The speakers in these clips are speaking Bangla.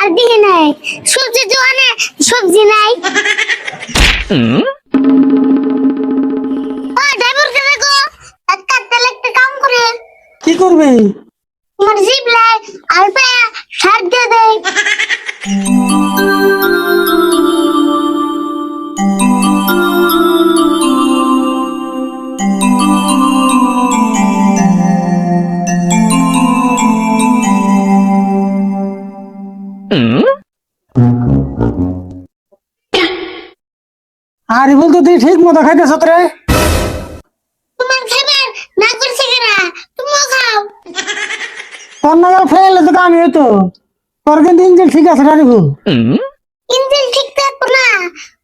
আর দিকে নাই। সবজি দোকানে সবজি নাই। ও ড্রাইভারকে দেখো? একটা তেল একটা কাম করে। কি করবে? তোমার জিপ লাই আর সার দিয়ে দেয়। ঠিক মতো খাইতেছ রে তোমার খাবার না করছে কেনা তুমিও খাও। তোর ফেলে তো আমি হইতো। তোর কিন্তু ইঞ্জিন ঠিক আছে বল ইঞ্জিন ঠিক থাকব না।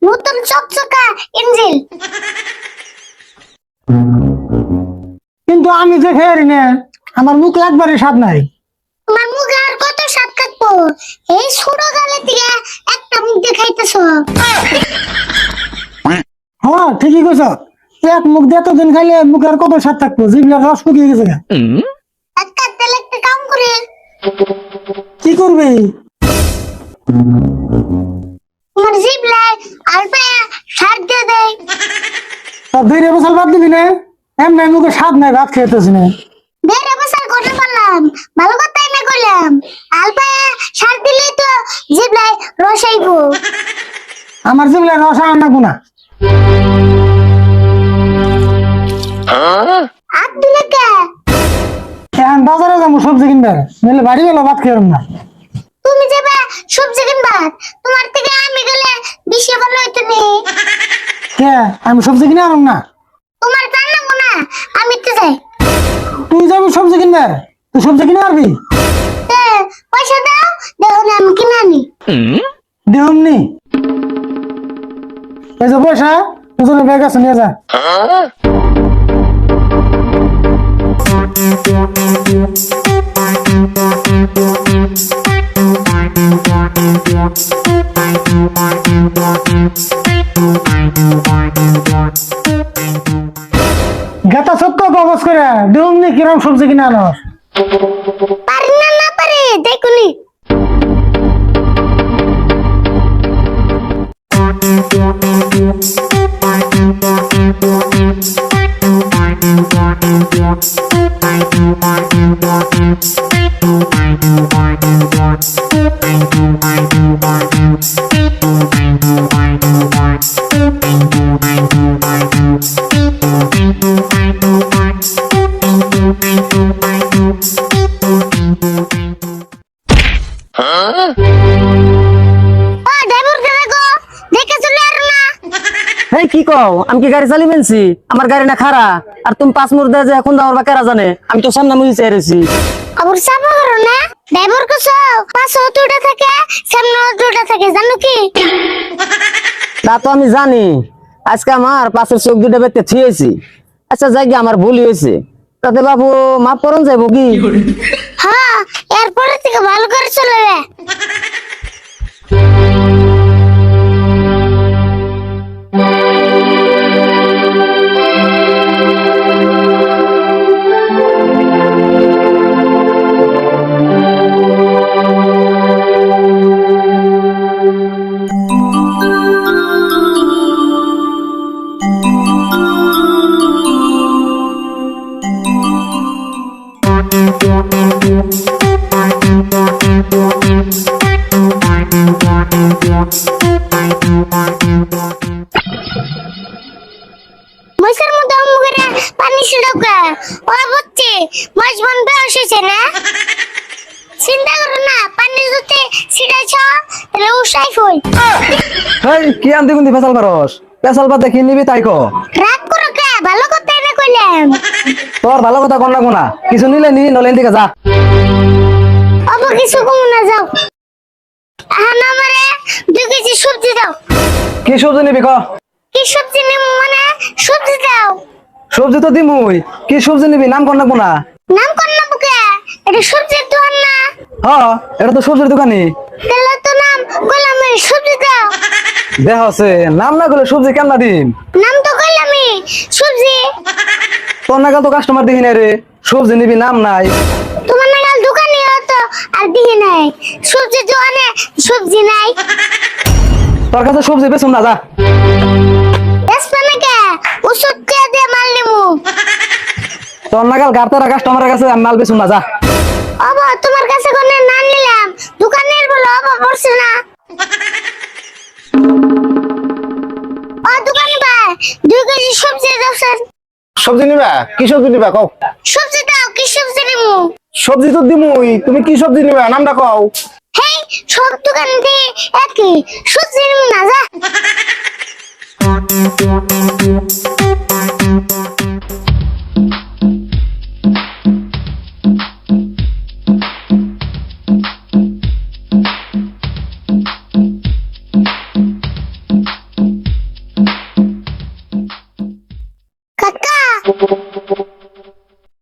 নতুন চকচকা ইঞ্জিন। কিন্তু আমি যে খেয়ে না আমার মুখ একবারে স্বাদ নাই। তোমার মুখ আর কত স্বাদ কাটবো? এই ছোট গালে থেকে একটা মুখ দেখাইতেছ। ঠিকই কইছ। এক মুখ দিয়ে এতদিন খাইলে মুখের কত স্বাদ থাকব জিভলার রস শুকিয়ে গেছে একটা কাম করে কি করবি? তোমার জিপ লাই আর দিয়ে দেয় তোর দুই রে বছর বাদ দিবি না? এমনি মুখে স্বাদ নাই ভাত খেতেছি না। ভালো কথাই না করলাম দিলেই তো আমার রস আর না। গুনা এখন বাজারে যাব সবজি কিনবার। নইলে বাড়ি গেলে ভাত না তুমি যাবে সবজি কিনবা তোমার থেকে আমি গেলে বেশি ভালো হইতো নি। কে? আমি সবজি কিনে আনব না? তোমার জানাব না। আমি তো যাই। তুই যাবি সবজি কিনবার? তুই সবজি কিনে আনবি? পয়সা দাও দেখো আমি কিনে আনি। দেহমনি এই যে পয়সা তোর ব্যাগ আছে, নিয়ে যা। গাতা সত্য কবজ করে দেহমনি কিরম সবজি কিনে আনস? পারি না না পারে দেখুনি ও কি কও? আমি কি গাড়ি চালি মেনছি আমার গাড়ি না খারা আর তুমি পাঁচ মুর দেয় যে এখন দাও বা কেরা জানে? আমি তো সামনে মুই চাইছি আবার চাপা করো না। ড্রাইভার কে সব পাশে দুটা থাকে সামনে দুটা থাকে জানো কি? তা তো আমি জানি। আজকে আমার পাশের চোখ দুটো বেতে থুয়েছি আচ্ছা যাই আমার ভুল হয়েছে তাতে বাবু মাফ করন যাইবো কি? হ্যাঁ এরপরে থেকে মশার মধ্যে মুখে পানি ছিড়কা ও বুঝছে মাছ বন্ধ এসেছে না? চিন্তা করো না পানি যদি ছিড়াইছ তাহলে উসাই ফুল হেই কি আনতে কুন্দি ফেসাল পারস ফেসাল পাতে কি নিবি তাই কে ভালো কথা না কইলাম তোর ভালো কথা কোন লাগবো না। কিছু নিলে নি নলেন দিকে যা। অব কিছু কম না যাও। আহান আমারে দুই কেজি সবজি দাও। কি সবজি নিবি ক? কি সবজি নেব মানে সবজি দাও। সবজি তো দিমুই। কি সবজি নিবি নাম কোন লাগবো না? নাম কর না বুকে এটা সবজির দোকান না? হ এটা তো সবজির দোকানি তাহলে তো নাম গোলামের সবজি দাও। দেহ আছে নাম না করলে সবজি কেন না দিম? নাম তোর নাগাল তো কাস্টমার দেখি নাই রে। সবজি নিবি নাম নাই। তোমার নাগাল দোকানে হতো আর দেখি নাই। সবজি দোকানে সবজি নাই। তোর কাছে সবজি বেচুম না যা। ওষুধ দিয়ে দিয়ে মারলি মু তোর নাগাল গাড়তারা কাস্টমারের কাছে মাল বেচুম না যা। আবার তোমার সবজি নিবা? কি সবজি নিবা কও? সবজি দাও কি সবজি নিমু? সবজি তো দিমুই তুমি কি সবজি নিবা? নামটা কও। হেই সব দোকান দিয়ে একই। সবজি নিমু না যা।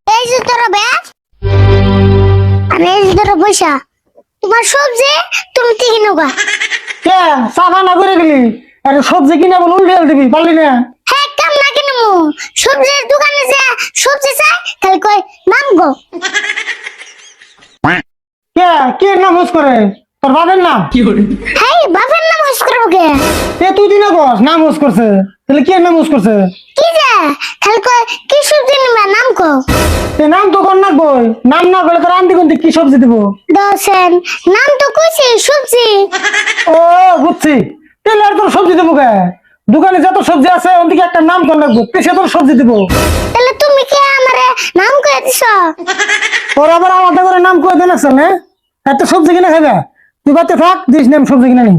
এই যে তোর ব্যাগ আর এই যে তোর পয়সা তোমার সবজি তুমি থেকে নেবা কে সাফা না করে গেলি আরে সবজি কিনে বলে উল্টে দিবি পারলি না? হ্যাঁ কাম না কেন সবজির দোকানে যে সবজি চাই তাহলে কই নাম গো কে কে নাম করে? তোর বাবার নাম? হ্যাঁ বাপের নাম হুস করব কে? এ তুই দিনা কস নাম হুস করছে। তাহলে কে নাম হুস করছে? কি যে? তাহলে কই কি সবজি নিবা নাম কো এ নাম তো কর না কই নাম না করে তোর কোনটি কি সবজি দিব? দশেন নাম তো কইছি সবজি। ও বুঝছি। তাহলে আর তোর সবজি দেবো কে? দোকানে যত সবজি আছে ওদিকে একটা নাম কর লাগবো সে তোর সবজি দিব? তাহলে তুমি কি আমারে নাম কয়ে দিছ? তোর আবার আলাদা করে নাম করে দেন না এত সবজি কিনে খাবে তুই বাচ্চা থাক দিস নাম সবজি কিনে নি